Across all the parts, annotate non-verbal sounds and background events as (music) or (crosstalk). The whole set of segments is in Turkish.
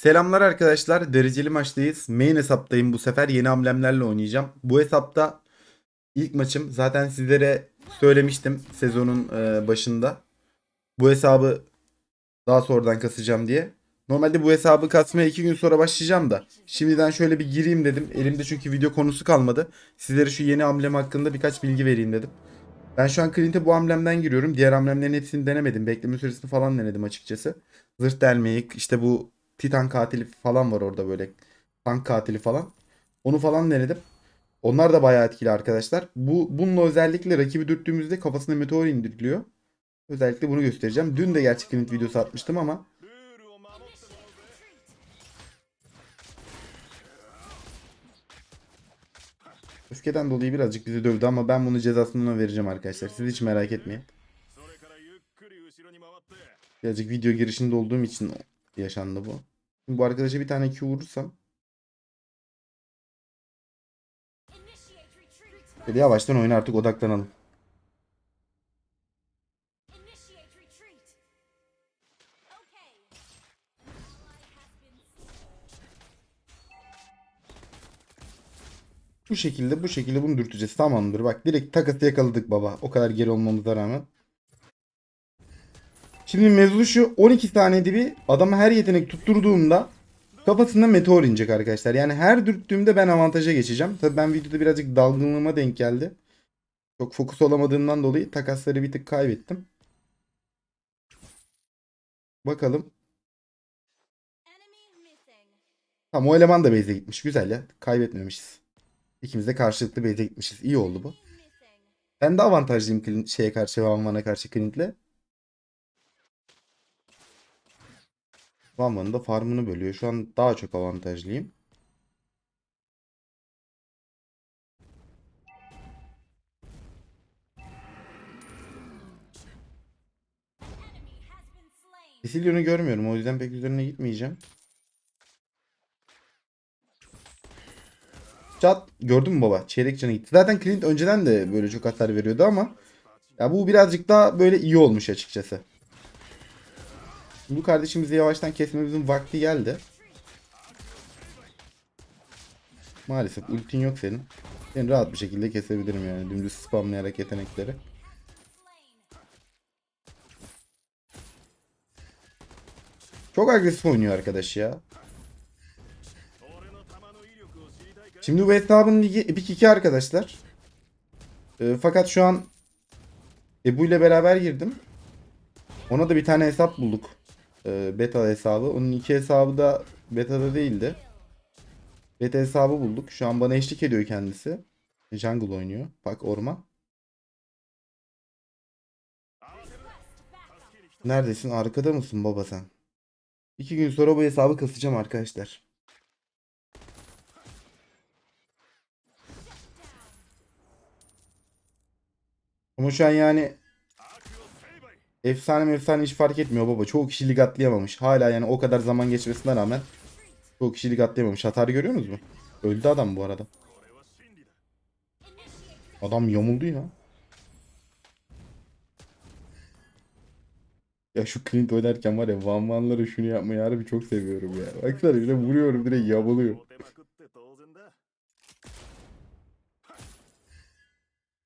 Selamlar arkadaşlar. Dereceli maçtayız. Main hesaptayım bu sefer. Yeni amblemlerle oynayacağım. Bu hesapta ilk maçım. Zaten sizlere söylemiştim sezonun e, başında. Bu hesabı daha sonradan kasacağım diye. Normalde bu hesabı kasmaya 2 gün sonra başlayacağım da. Şimdiden şöyle bir gireyim dedim. Elimde çünkü video konusu kalmadı. Sizlere şu yeni amblem hakkında birkaç bilgi vereyim dedim. Ben şu an Clint'e bu amblemden giriyorum. Diğer amblemlerin hepsini denemedim. Bekleme süresini falan denedim açıkçası. Zırh delmeyi, işte bu Titan katili falan var orada böyle. Tank katili falan. Onu falan denedim. Onlar da bayağı etkili arkadaşlar. Bu bununla özellikle rakibi dürttüğümüzde kafasına meteor indiriliyor. Özellikle bunu göstereceğim. Dün de gerçek limit videosu atmıştım ama Öfkeden dolayı birazcık bizi dövdü ama ben bunu cezasını vereceğim arkadaşlar. Siz hiç merak etmeyin. Birazcık video girişinde olduğum için yaşandı bu. Bu arkadaşa bir tane Q vurursam. Şöyle yavaştan oyuna artık odaklanalım. Bu şekilde bu şekilde bunu dürteceğiz. Tamamdır. Bak direkt takası yakaladık baba. O kadar geri olmamıza rağmen. Şimdi mevzu şu 12 saniyede bir adama her yetenek tutturduğumda kafasında meteor inecek arkadaşlar. Yani her dürttüğümde ben avantaja geçeceğim. Tabii ben videoda birazcık dalgınlığıma denk geldi. Çok fokus olamadığımdan dolayı takasları bir tık kaybettim. Bakalım. Tamam o eleman da base'e gitmiş. Güzel ya. Kaybetmemişiz. İkimiz de karşılıklı base'e gitmişiz. İyi oldu bu. Ben de avantajlıyım şeye karşı Van Van'a karşı Clint'le. Van Van'ın da farmını bölüyor. Şu an daha çok avantajlıyım. Cecilion'u görmüyorum. O yüzden pek üzerine gitmeyeceğim. Çat. Gördün mü baba? Çeyrek canı gitti. Zaten Clint önceden de böyle çok hasar veriyordu ama ya bu birazcık daha böyle iyi olmuş açıkçası. Zulu kardeşimizi yavaştan kesmemizin vakti geldi. Maalesef ultin yok senin. Seni rahat bir şekilde kesebilirim yani dümdüz spamlayarak yetenekleri. Çok agresif oynuyor arkadaş ya. Şimdi bu hesabın ligi Epic 2 arkadaşlar. E, fakat şu an Ebu ile beraber girdim. Ona da bir tane hesap bulduk e, beta hesabı. Onun iki hesabı da beta'da değildi. Beta hesabı bulduk. Şu an bana eşlik ediyor kendisi. Jungle oynuyor. Bak orman. Neredesin? Arkada mısın baba sen? İki gün sonra bu hesabı kasacağım arkadaşlar. Ama şu an yani Efsane efsane hiç fark etmiyor baba. Çoğu kişi lig atlayamamış. Hala yani o kadar zaman geçmesine rağmen çoğu kişi lig atlayamamış. Hatarı görüyorsunuz mu? Öldü adam bu arada. Adam yamuldu ya. Ya şu Clint oynarken var ya Van Van'lara şunu yapmayı harbi çok seviyorum ya. Baksana bile vuruyorum direkt yamuluyor.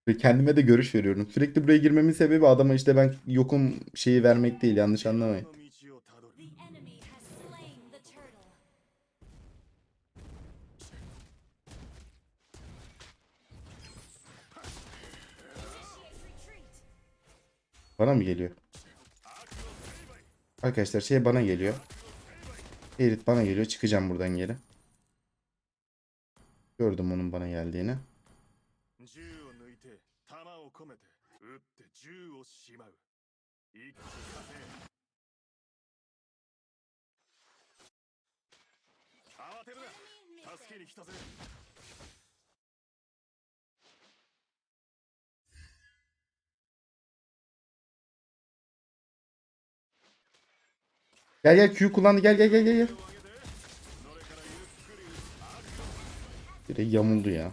Ve kendime de görüş veriyorum. Sürekli buraya girmemin sebebi adama işte ben yokum şeyi vermek değil yanlış anlamayın. Bana mı geliyor? Arkadaşlar şey bana geliyor. Erit bana geliyor. Çıkacağım buradan geri. Gördüm onun bana geldiğini. 銃をしまう一気に稼げ慌てる Enemy な助け missing. に来たぜ Gel gel Q kullandı gel gel gel gel. gel. 手を挙げてそれからゆっくり撃つ Direkt yamuldu ya.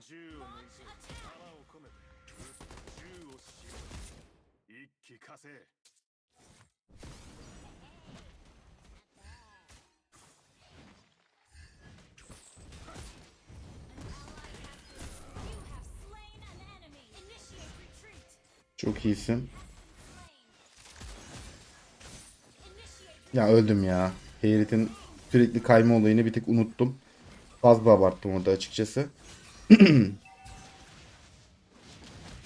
銃を抜いて弾を込めて撃って銃 せ You have slain an enemy. Initiate retreat. Çok iyisin. Slain. Initiate Ya öldüm ya. Heyret'in sürekli kayma olayını bir tık unuttum. Fazla abarttım orada açıkçası. (clears throat)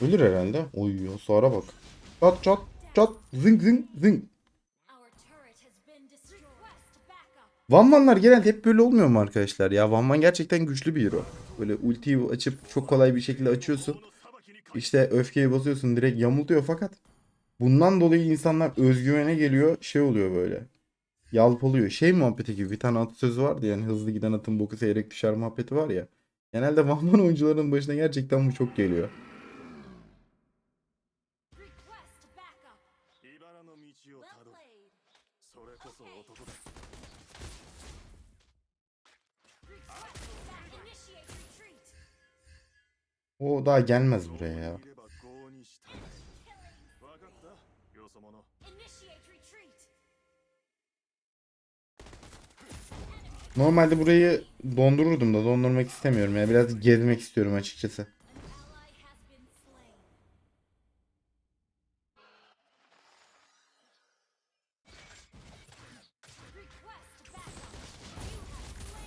Ölür herhalde. Oy hasara bak. Çat çat çat zing zing zing. Van Van'lar genelde hep böyle olmuyor mu arkadaşlar ya? Van Van gerçekten güçlü bir hero. Böyle ultiyi açıp çok kolay bir şekilde açıyorsun. İşte öfkeye basıyorsun direkt yamultuyor fakat bundan dolayı insanlar özgüvene geliyor şey oluyor böyle. Yalpalıyor. Şey muhabbeti gibi bir tane atasözü vardı yani hızlı giden atın boku seyrek düşer muhabbeti var ya. Genelde Vahman oyuncuların başına gerçekten bu çok geliyor. O daha gelmez buraya ya. Normalde burayı dondururdum da dondurmak istemiyorum ya. Biraz gezmek istiyorum açıkçası.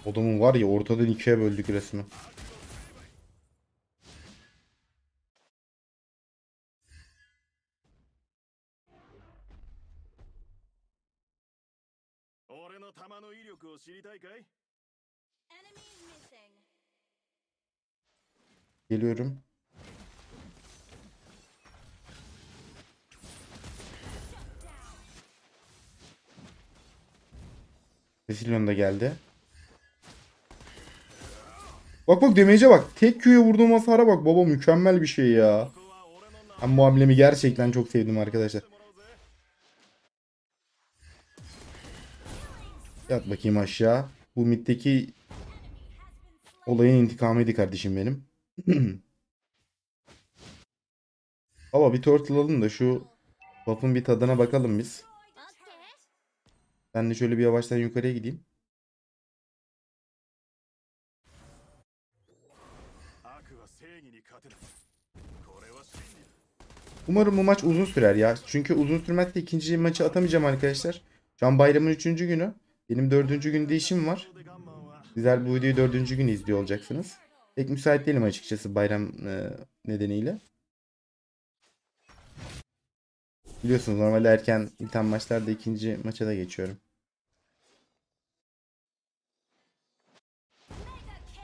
Odamın var ya ortadan ikiye böldük resmi. Geliyorum. Resilyon da geldi. Bak bak demeyece bak. Tek Q'ya vurduğum hasara bak baba mükemmel bir şey ya. Ben bu hamlemi gerçekten çok sevdim arkadaşlar. Yat bakayım aşağı. Bu middeki olayın intikamıydı kardeşim benim. (clears throat) Baba bir turtle alın da şu buff'ın bir tadına bakalım biz. Ben de şöyle bir yavaştan yukarıya gideyim. Umarım bu maç uzun sürer ya. Çünkü uzun sürmezse ikinci maçı atamayacağım arkadaşlar. Şu an bayramın üçüncü günü. Benim dördüncü günde işim var. Sizler bu videoyu dördüncü gün izliyor olacaksınız. Pek müsait değilim açıkçası bayram e, nedeniyle. Biliyorsunuz normalde erken biten maçlarda ikinci maça da geçiyorum.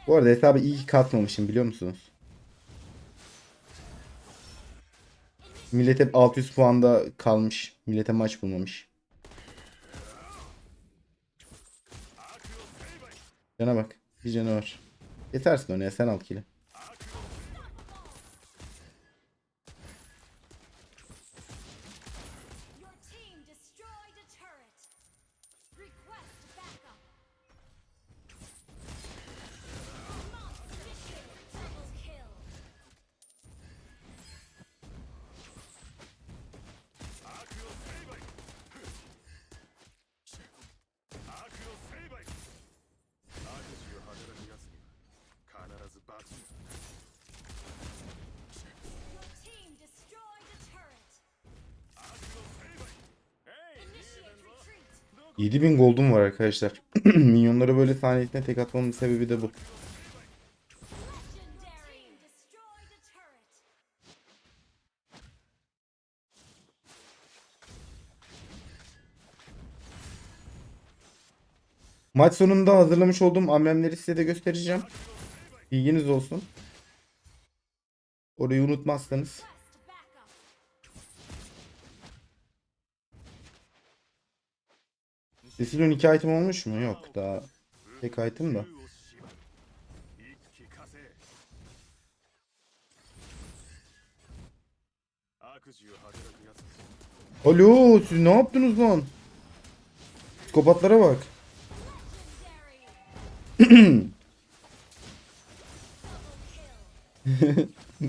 Bu arada hesabı iyi ki katmamışım biliyor musunuz? Millet hep 600 puanda kalmış. Millete maç bulmamış. Cana bak. Bir canı var. Yetersin ona ya sen al kili. 7000 gold'um var arkadaşlar. (clears throat) Minyonlara böyle saniyesine tek atmamın sebebi de bu. Maç sonunda hazırlamış olduğum amblemleri size de göstereceğim. Bilginiz olsun. Orayı unutmazsanız. Cecil'in iki item olmuş mu? Yok daha. Tek item da. Alo siz ne yaptınız lan? Psikopatlara bak. (clears throat)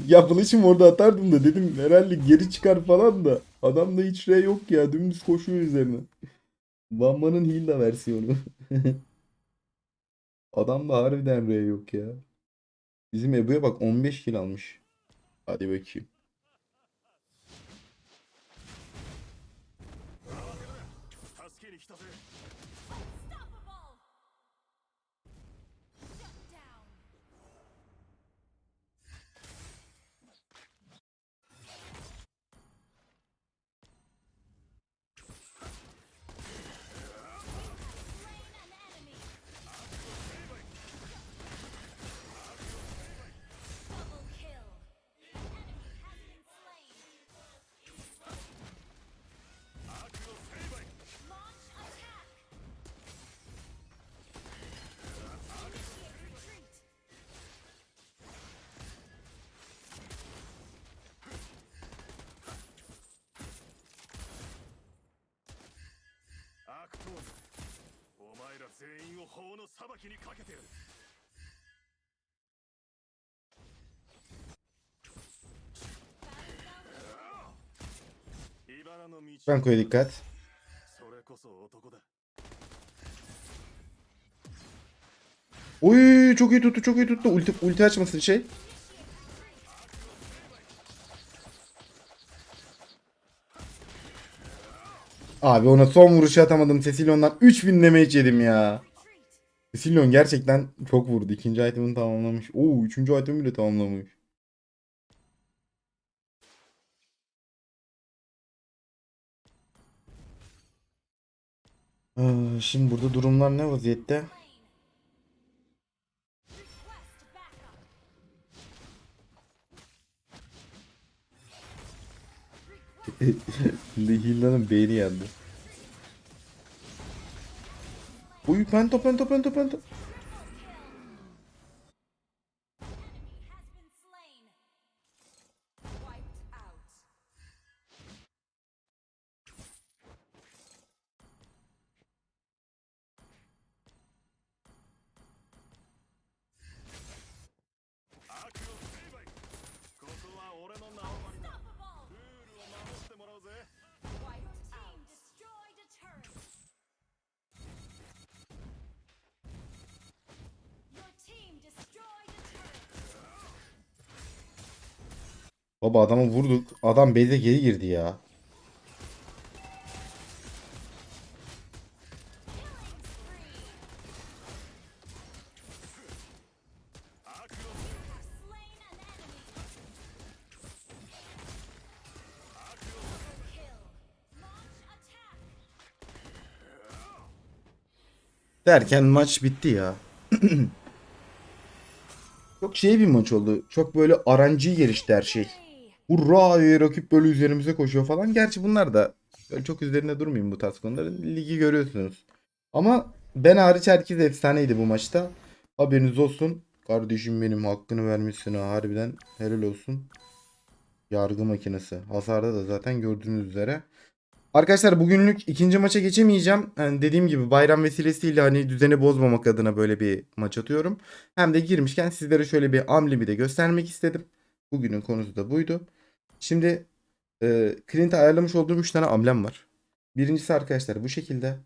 ya flash'ımı orada atardım da dedim herhalde geri çıkar falan da. Adamda hiç şey yok ya dümdüz koşuyor üzerine. Bamba'nın Hilda versiyonu. (laughs) Adamda harbiden R yok ya. Bizim Ebu'ya bak 15 kill almış. Hadi bakayım. ら全員を法の裁きにかけてやる 茨の道 Franco'ya dikkat. それこそ男だ Oy çok iyi tuttu çok iyi tuttu. Ulti, ulti açmasın şey. Abi ona son vuruşu atamadım. Cecilion'dan 3000 damage yedim ya. Cecilion gerçekten çok vurdu. İkinci itemini tamamlamış. Oo üçüncü itemi bile tamamlamış. Aa, şimdi burada durumlar ne vaziyette? (laughs) Hilda'nın beyni yandı. Uy pento pento pento pento. Baba adamı vurduk. Adam base'e geri girdi ya. Derken maç bitti ya. (clears throat) Çok şey bir maç oldu. Çok böyle RNG gelişti her şey. Hurra diye rakip böyle üzerimize koşuyor falan. Gerçi bunlar da böyle çok üzerinde durmayayım bu tarz konuların. Ligi görüyorsunuz. Ama ben hariç herkes efsaneydi bu maçta. Haberiniz olsun. Kardeşim benim hakkını vermişsin ha harbiden. Helal olsun. Yargı makinesi. Hasarda da zaten gördüğünüz üzere. Arkadaşlar bugünlük ikinci maça geçemeyeceğim. Yani dediğim gibi bayram vesilesiyle hani düzeni bozmamak adına böyle bir maç atıyorum. Hem de girmişken sizlere şöyle bir amblemi de göstermek istedim. Bugünün konusu da buydu. Şimdi e, Clint'e ayarlamış olduğum 3 tane amblem var. Birincisi arkadaşlar bu şekilde.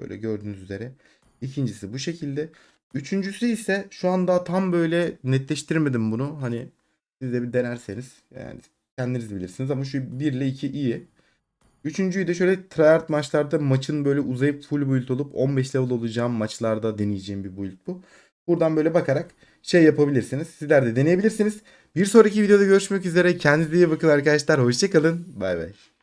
Böyle gördüğünüz üzere. İkincisi bu şekilde. Üçüncüsü ise şu anda tam böyle netleştirmedim bunu. Hani siz de bir denerseniz yani kendiniz bilirsiniz ama şu 1 ile 2 iyi. Üçüncüyü de şöyle tryhard maçlarda maçın böyle uzayıp full build olup 15 level olacağım maçlarda deneyeceğim bir build bu. Buradan böyle bakarak şey yapabilirsiniz. Sizler de deneyebilirsiniz. Bir sonraki videoda görüşmek üzere. Kendinize iyi bakın arkadaşlar. Hoşçakalın. Bay bay.